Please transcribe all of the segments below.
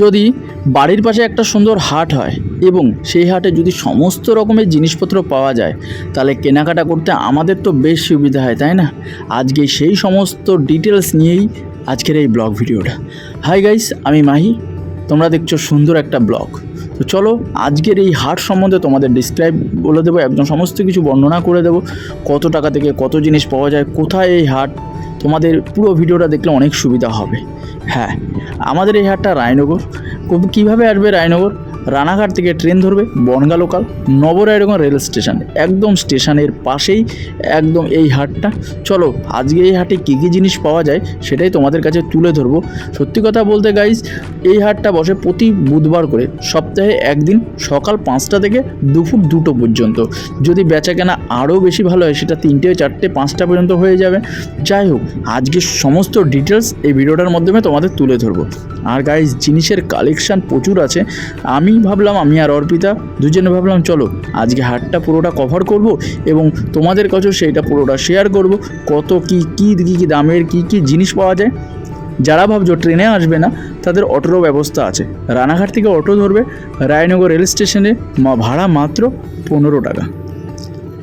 যদি বাড়ির পাশে একটা সুন্দর হাট হয় এবং সেই হাটে যদি সমস্ত রকমের জিনিসপত্র পাওয়া যায়, তাহলে কেনাকাটা করতে আমাদের তো বেশ সুবিধা হয়, তাই না? আজকে সেই সমস্ত ডিটেলস নিয়েই আজকের এই ব্লগ ভিডিওটা। হাই গাইস আমি মাহি। তোমরা দেখছ সুন্দর একটা ব্লগ তো চলো, আজকের এই হাট সম্বন্ধে তোমাদের ডিসক্রাইব বলে দেবো, একদম সমস্ত কিছু বর্ণনা করে দেবো। কত টাকা থেকে কত জিনিস পাওয়া যায়, কোথায় এই হাট তোমাদের পুরো ভিডিওটা দেখলে অনেক সুবিধা হবে। হ্যাঁ আমাদের এই হাটটা রায়নগর। কীভাবে আসবে রায়নগর? রানাঘাট থেকে ট্রেন ধরবে, বনগা লোকাল নবরায়নগর রেল স্টেশন একদম স্টেশনের পাশেই, একদম এই হাটটা। চলো, আজকে এই হাটে কী কী জিনিস পাওয়া যায় সেটাই তোমাদের কাছে তুলে ধরবো। সত্যি কথা বলতে গাইজ এই হাটটা বসে প্রতি বুধবার করে, সপ্তাহে একদিন সকাল পাঁচটা থেকে দুপুর দুটো পর্যন্ত। যদি বেচা কেনা আরও বেশি ভালো হয়, সেটা তিনটে, চারটে, পাঁচটা পর্যন্ত হয়ে যাবে। যাই হোক, আজকে সমস্ত ডিটেলস এই ভিডিওটার মাধ্যমে তোমাদের তুলে ধরবো। আর গাইজ জিনিসের কালেকশান প্রচুর আছে। আমি ভাবলাম, আমি আর অর্পিতা দুজনে ভাবলাম, চলো আজকে হাটটা পুরোটা কভার করব এবং তোমাদের কাছেও সেইটা পুরোটা শেয়ার করব। কত কি, কী কী কী দামের, কী কী জিনিস পাওয়া যায়? যারা ভাবছ ট্রেনে আসবে না, তাদের অটোরও ব্যবস্থা আছে। রানাঘাট থেকে অটো ধরবে, রায়নগর রেল স্টেশনে মা- ভাড়া মাত্র পনেরো টাকা।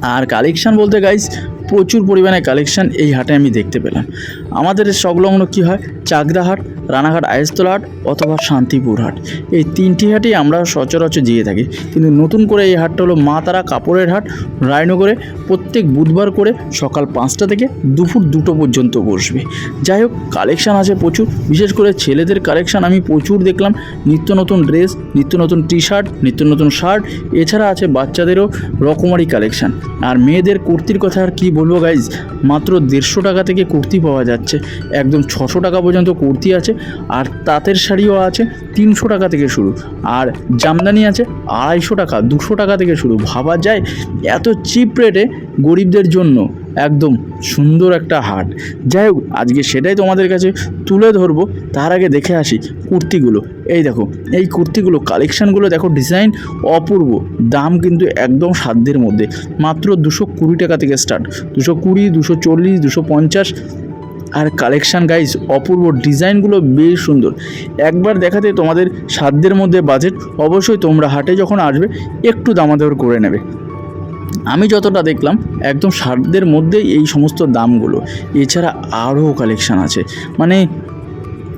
আর কালেকশান বলতে গাইজ প্রচুর পরিমাণে কালেকশান এই হাটে আমি দেখতে পেলাম। আমাদের সংলগ্ন কী হয়? চাকদা হাট রানাঘাট আয়েস্তলা হাট অথবা শান্তিপুর হাট। এই তিনটি হাটই আমরা সচরাচর যেয়ে থাকি। কিন্তু নতুন করে এই হাটটা হলো মা তারা কাপড়ের হাট। রায়নগরে প্রত্যেক বুধবার করে সকাল পাঁচটা থেকে দুপুর দুটো পর্যন্ত বসবে। যাই হোক, কালেকশান আছে প্রচুর। বিশেষ করে ছেলেদের কালেকশান আমি প্রচুর দেখলাম। নিত্য নতুন ড্রেস, নিত্য নতুন টি শার্ট নিত্য নতুন শার্ট। এছাড়া আছে বাচ্চাদেরও রকমারি কালেকশান। আর মেয়েদের কুর্তির কথা আর কি বলব গাইজ মাত্র দেড়শো টাকা থেকে কুর্তি পাওয়া যাচ্ছে। একদম ছশো টাকা পর্যন্ত কুর্তি আছে। আর তাঁতের শাড়িও আছে তিনশো টাকা থেকে শুরু। আর জামদানি আছে আড়াইশো টাকা, দুশো টাকা থেকে শুরু। ভাবা যায় এত চিপ রেটে গরিবদের জন্য একদম সুন্দর একটা হাট। যাই হোক, আজকে সেটাই তোমাদের কাছে তুলে ধরবো। তার আগে দেখে আসি কুর্তিগুলো। এই দেখো, এই কুর্তিগুলো, কালেকশানগুলো দেখো, ডিজাইন অপূর্ব। দাম কিন্তু একদম সাধ্যের মধ্যে। মাত্র দুশো কুড়ি টাকা থেকে স্টার্ট। দুশো কুড়ি, দুশো চল্লিশ, দুশো পঞ্চাশ আর কালেকশান গাইজ অপূর্ব ডিজাইনগুলো বেশ সুন্দর। একবার দেখাতে তোমাদের সাধ্যের মধ্যে বাজেট অবশ্যই তোমরা হাটে যখন আসবে, একটু দামাদর করে নেবে। আমি যতটা দেখলাম, একদম সাধ্যের মধ্যেই এই সমস্ত দামগুলো। এছাড়া আরও কালেকশান আছে। মানে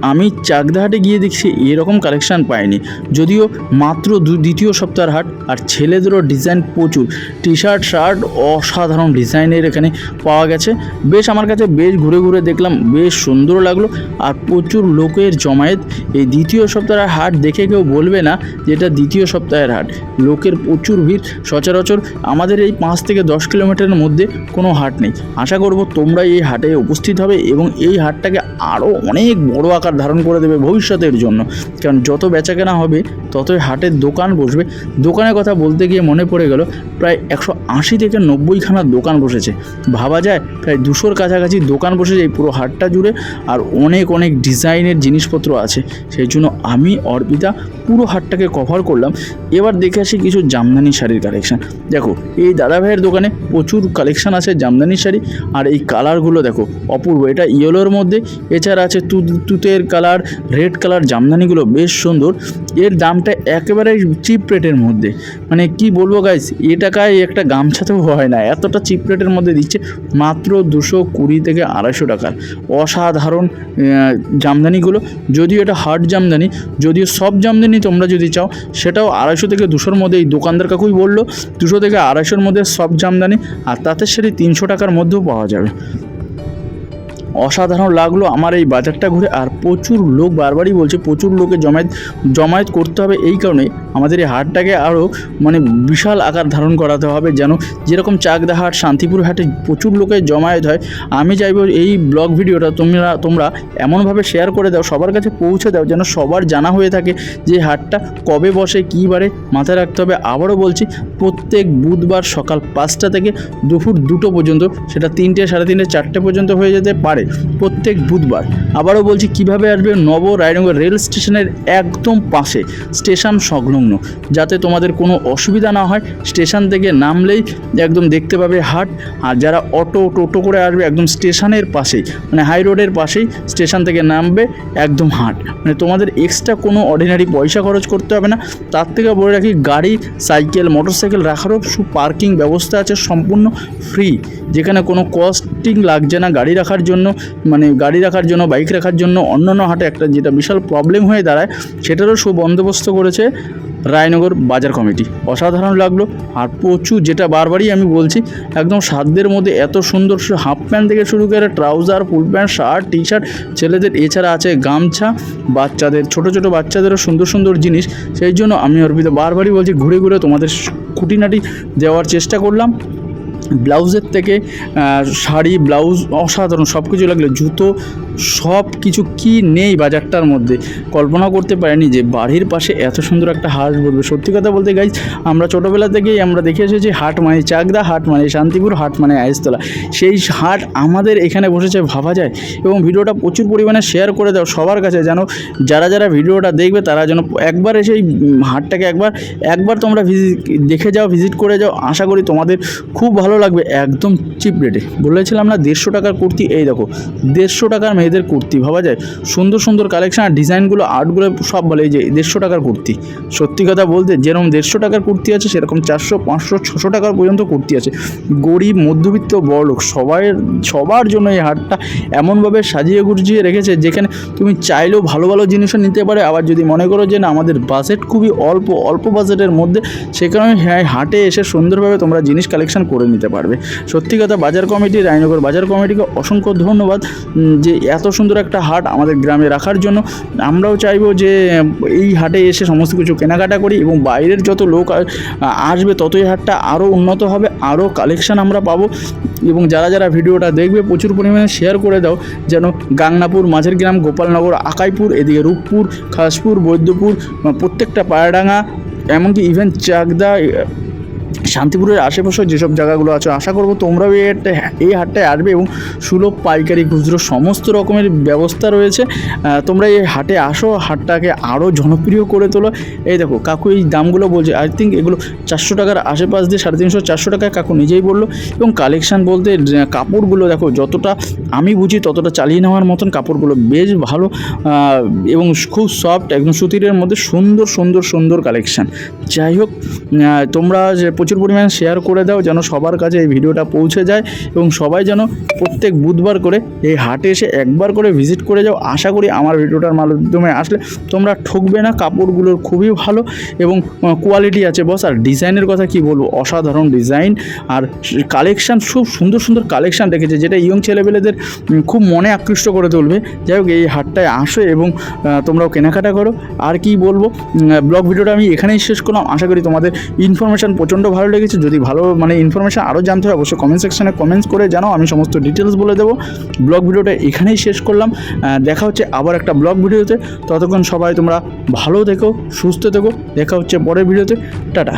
আমি চাকদাহাটে গিয়ে দেখছি এরকম কালেকশান পাইনি। যদিও মাত্র দ্বিতীয় সপ্তাহের হাট আর ছেলেদেরও ডিজাইন প্রচুর। টি শার্ট শার্ট অসাধারণ ডিজাইনের এখানে পাওয়া গেছে। বেশ আমার কাছে বেশ ঘুরে ঘুরে দেখলাম, বেশ সুন্দর লাগল আর প্রচুর লোকের জমায়েত। এই দ্বিতীয় সপ্তাহের হাট দেখে কেউ বলবে না যে এটা দ্বিতীয় সপ্তাহের হাট। লোকের প্রচুর ভিড়, সচরাচর আমাদের এই পাঁচ থেকে দশ কিলোমিটারের মধ্যে কোনো হাট নেই। আশা করব তোমরা এই হাটে উপস্থিত হবে এবং এই হাটটাকে আরও অনেক বড় আকার ধারণ করে দেবে ভবিষ্যতের জন্য। কারণ যত বেচাকেনা হবে ততই হাটের দোকান বসবে। দোকানের কথা বলতে গিয়ে মনে পড়ে গেল, প্রায় একশো আশি থেকে নব্বইখানা দোকান বসেছে। ভাবা যায় প্রায় দুশোর কাছাকাছি দোকান বসেছে এই পুরো হাটটা জুড়ে, আর অনেক অনেক ডিজাইনের জিনিসপত্র আছে। সেই জন্য আমি, অর্পিতা, পুরো হাটটাকে কভার করলাম। এবার দেখে আসি কিছু জামদানি শাড়ির কালেকশান দেখো, এই দাদা ভাইয়ের দোকানে প্রচুর কালেকশান আছে জামদানি শাড়ি, আর এই কালারগুলো দেখো, অপূর্ব। এটা ইয়েলোর মধ্যে, এছাড়া আছে তুতের কালার রেড কালার জামদানিগুলো বেশ সুন্দর। এর দামটা একেবারে চিপ রেটের মধ্যে। মানে কি বলব গাইস এ টাকায় একটা গামছাতেও হয় না, এতটা চিপ রেটের মধ্যে দিচ্ছে, মাত্র দুশো কুড়ি থেকে আড়াইশো টাকার। অসাধারণ জামদানিগুলো, যদিও এটা হার্ড জামদানি, যদিও সব জামদানি তোমরা যদি চাও, সেটাও আড়াইশো থেকে দুশোর মধ্যে, এই দোকানদার কাকুই বলল, দুশো থেকে আড়াইশোর মধ্যে সব জামদানি, আর তাতে সেটি তিনশো টাকার মধ্যেও পাওয়া যাবে। অসাধারণ লাগল আমার এই বাজারটা ঘুরে। আর প্রচুর লোক বারবারই বলছে, প্রচুর লোকে জমায়েত জমায়েত করতে হবে এই কারণে আমাদের এই হাটটাকে আরও মানে বিশাল আকার ধারণ করাতে হবে যেন যেরকম চাকদা হাট শান্তিপুর হাটে প্রচুর লোকে জমায়েত হয়। আমি চাইব এই ব্লগ ভিডিওটা তোমরা তোমরা এমনভাবে শেয়ার করে দাও, সবার কাছে পৌঁছে দাও যেন সবার জানা হয়ে থাকে যে হাটটা কবে বসে, কী বারে মাথায় রাখতে হবে। আবারও বলছি, প্রত্যেক বুধবার সকাল পাঁচটা থেকে দুপুর দুটো পর্যন্ত, সেটা তিনটে সাড়ে তিনটে চারটে পর্যন্ত হয়ে যেতে পারে। করে প্রত্যেক বুধবার। আবারও বলছি, কীভাবে আসবে নব রায়নগর রেল স্টেশনের একদম পাশে? স্টেশন সংলগ্ন। যাতে তোমাদের কোনো অসুবিধা না হয়, স্টেশন থেকে নামলেই একদম দেখতে পাবে হাট। আর যারা অটো, টোটো করে আসবে, একদম স্টেশনের পাশেই মানে হাই রোডের পাশেই স্টেশন থেকে নামবে একদম হাট। মানে তোমাদের এক্সট্রা কোনো অর্ডিনারি পয়সা খরচ করতে হবে না। তার থেকে বলে রাখি, গাড়ি, সাইকেল, মোটরসাইকেল রাখারও সু পার্কিং ব্যবস্থা আছে সম্পূর্ণ ফ্রি। যেখানে কোনো কস্টিং লাগছে না গাড়ি রাখার জন্য। মানে গাড়ি রাখার জন্য বাইক রাখার জন্য অন্যান্য হাটে একটা যেটা বিশাল প্রবলেম হয়ে দাঁড়ায়, সেটারও সুবন্দোবস্ত করেছে রায়নগর বাজার কমিটি। অসাধারণ লাগল আর প্রচুর যেটা বারবারই আমি বলছি, একদম সাধ্যের মধ্যে এত সুন্দর হাফ প্যান্ট থেকে শুরু করে trouser full pant shirt T shirt ছেলেদের এছাড়া আছে গামছা, বাচ্চাদের, ছোট ছোট বাচ্চাদেরও সুন্দর সুন্দর জিনিস। সেই জন্য আমি অর্পিত বারবারই বলছি, ঘুরে ঘুরে তোমাদের খুঁটিনাটি দেওয়ার চেষ্টা করলাম। ব্লাউজের থেকে শাড়ি ব্লাউজ অসাধারণ সব কিছু লাগলে। জুতো সব কিছু কি নেই বাজারটার মধ্যে। কল্পনা করতে পারিনি যে বাড়ির পাশে এত সুন্দর একটা হাট বলবে। সত্যি কথা বলতে গাইজ আমরা ছোটোবেলা থেকেই আমরা দেখে এসেছি হাট মানে চাকদা, হাট মানে শান্তিপুর, হাট মানে আইসতলা। সেই হাট আমাদের এখানে বসেছে ভাবা যায় এবং ভিডিওটা প্রচুর পরিমাণে শেয়ার করে দাও সবার কাছে যেন যারা যারা ভিডিওটা দেখবে তারা যেন একবার এসে এই হাটটাকে একবার একবার তোমরা ভিজিট দেখে যাও ভিজিট করে যাও। আশা করি তোমাদের খুব ভালো লাগবে। একদম চিপ রেটে বলেছিলাম না, দেড়শো টাকার কুর্তি, এই দেখো, দেড়শো টাকার মেয়েদের কুর্তি, ভাবা যায়? সুন্দর সুন্দর কালেকশন আর ডিজাইনগুলো আর্টগুলো সব বলে, এই যে দেড়শো টাকার কুর্তি। সত্যি কথা বলতে, যেরকম দেড়শো টাকার কুর্তি আছে, সেরকম চারশো, পাঁচশো, ছশো টাকার পর্যন্ত কুর্তি আছে। গরিব, মধ্যবিত্ত বড়লোক সবাই, সবার জন্য এই হাটটা এমনভাবে সাজিয়ে গুজিয়ে রেখেছে, যেখানে তুমি চাইলেও ভালো ভালো জিনিসও নিতে পারে, আবার যদি মনে করো যে না, আমাদের বাজেট খুবই অল্প অল্প বাজেটের মধ্যে, সে কারণে হ্যাঁ হাটে এসে সুন্দরভাবে তোমরা জিনিস কালেকশন করে নিতে পারবে। সত্যি কথা, বাজার কমিটি, রায়নগর বাজার কমিটিকে অসংখ্য ধন্যবাদ যে এত সুন্দর একটা হাট আমাদের গ্রামে রাখার জন্য আমরাও চাইব যে এই হাটে এসে সমস্ত কিছু কেনাকাটা করি এবং বাইরের যত লোক আসবে ততই হাটটা আরও উন্নত হবে, আরও কালেকশন আমরা পাবো। এবং যারা যারা ভিডিওটা দেখবে প্রচুর পরিমাণে শেয়ার করে দাও, যেন গাংনাপুর মাঝের গ্রাম গোপালনগর, আকাইপুর, এদিকে রূপপুর, খাসপুর, বৈদ্যপুর, প্রত্যেকটা পায়রাডাঙ্গা এমনকি ইভেন চাকদা শান্তিপুরের আশেপাশে যেসব জায়গাগুলো আছে, আশা করব তোমরাও এই হাটটা, এই হাটটায় আসবে এবং সুলভ পাইকারি খুচরো সমস্ত রকমের ব্যবস্থা রয়েছে। তোমরা এই হাটে আসো, হাটটাকে আরও জনপ্রিয় করে তোলো। এই দেখো, কাকু এই দামগুলো বলছে আই থিঙ্ক এগুলো চারশো টাকার আশেপাশ দিয়ে সাড়ে তিনশো, চারশো টাকায় কাকু নিজেই বলল। এবং কালেকশান বলতে কাপড়গুলো দেখো, যতটা আমি বুঝি ততটা চালিয়ে নেওয়ার মতন কাপড়গুলো বেশ ভালো এবং খুব সফট একদম সুতিরের মধ্যে সুন্দর সুন্দর সুন্দর কালেকশান যাই হোক তোমরা যে প্রচুর পরিমাণে শেয়ার করে দাও যেন সবার কাছে এই ভিডিওটা পৌঁছে যায় এবং সবাই যেন প্রত্যেক বুধবার করে এই হাটে এসে একবার করে ভিজিট করে যাও। আশা করি আমার ভিডিওটার মাধ্যমে আসলে তোমরা ঠকবে না, কাপড়গুলোর খুবই ভালো এবং কোয়ালিটি আছে বস আর ডিজাইনের কথা কি বলব? অসাধারণ ডিজাইন আর কালেকশান খুব সুন্দর সুন্দর কালেকশান রেখেছে যেটা ইয়ং ছেলেপেলেদের খুব মনে আকৃষ্ট করে তুলবে। যাই হোক, এই হাটটায় আসো এবং তোমরাও কেনাকাটা করো। আর কি বলব? ব্লগ ভিডিওটা আমি এখানেই শেষ করলাম। আশা করি তোমাদের ইনফরমেশান প্রচণ্ড ভালো লেগেছে যদি ভালো মানে ইনফরমেশান আরও জানতে হয়, অবশ্যই কমেন্ট সেকশানে কমেন্টস করে জানাও। আমি সমস্ত ডিটেলস বলে দেবো। ব্লগ ভিডিওটা এখানেই শেষ করলাম। দেখা হচ্ছে আবার একটা ব্লগ ভিডিওতে। ততক্ষণ সবাই তোমরা ভালো থেকো, সুস্থ থেকো। দেখা হচ্ছে পরের ভিডিওতে। টাটা।